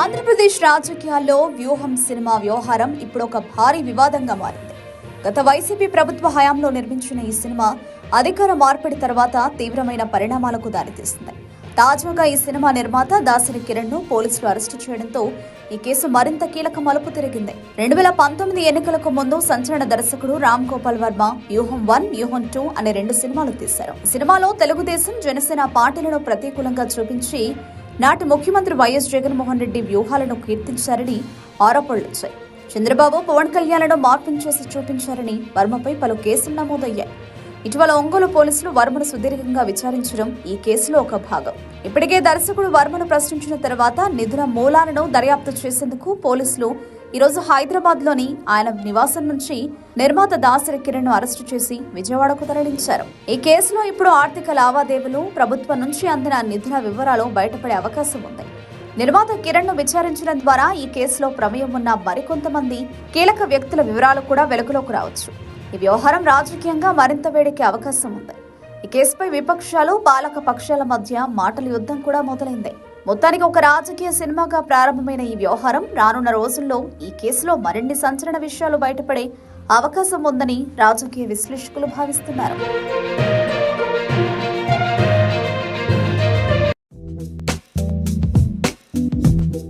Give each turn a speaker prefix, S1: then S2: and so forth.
S1: ఆంధ్రప్రదేశ్ రాజకీయాల్లో వ్యూహం సినిమా వ్యవహారం ఇప్పుడు ఒక భారీ వివాదంగా మారింది. గత వైసీపీ ప్రభుత్వ హయాంలో నిర్మించిన ఈ సినిమా అధికార మార్పిడి తర్వాత తీవ్రమైన పరిణామాలకు దారితీస్తుంది తాజాగా ఈ సినిమా నిర్మాత దాసరి కిరణ్ను పోలీసులు అరెస్టు చేయడంతో ఈ కేసు మరింత కీలక మలుపు తిరిగింది. రెండు వేల పంతొమ్మిది ఎన్నికలకు ముందు సంచలన దర్శకుడు రామ్ గోపాల్ వర్మ వ్యూహం వన్ వ్యూహం టూ అనే రెండు సినిమాలు తీశారు. సినిమాలో తెలుగుదేశం జనసేన పార్టీలను ప్రతికూలంగా చూపించి నాటి ముఖ్యమంత్రి వైఎస్ జగన్మోహన్ రెడ్డి వ్యూహాలను కీర్తించారని ఆరోపణలు వచ్చాయి. చంద్రబాబు పవన్ కళ్యాణ్ను మార్పును చేసి చూపించారని వర్మపై పలు కేసులు నమోదయ్యాయి. ఇటీవల ఒంగోలు పోలీసులు వర్మను సుదీర్ఘంగా విచారించడం ఈ కేసులో ఒక భాగం. ఇప్పటికే దర్శకుడు వర్మను ప్రశ్నించిన తర్వాత నిధుల మూలాలను దర్యాప్తు చేసేందుకు పోలీసులు ఈరోజు హైదరాబాద్లోని ఆయన నివాసం నుంచి నిర్మాత దాసరి కిరణ్ను అరెస్టు చేసి విజయవాడకు తరలించారు. ఈ కేసులో ఇప్పుడు ఆర్థిక లావాదేవీలు ప్రభుత్వం నుంచి అందిన నిధుల వివరాలు బయటపడే అవకాశం ఉంది. నిర్మాత కిరణ్ను విచారించడం ద్వారా ఈ కేసులో ప్రమేయం ఉన్న మరికొంతమంది కీలక వ్యక్తుల వివరాలు కూడా వెలుగులోకి రావచ్చు. ఈ వ్యవహారం రాజకీయంగా మరింత వేడికే అవకాశం ఉంది. ఈ కేసుపై విపక్షాలు పాలక పక్షాల మధ్య మాటల యుద్ధం కూడా మొదలైంది. మొత్తానికి ఒక రాజకీయ సినిమాగా ప్రారంభమైన ఈ వ్యవహారం రానున్న రోజుల్లో ఈ కేసులో మరిన్ని సంచలన విషయాలు బయటపడే అవకాశం ఉందని రాజకీయ విశ్లేషకులు భావిస్తున్నారు.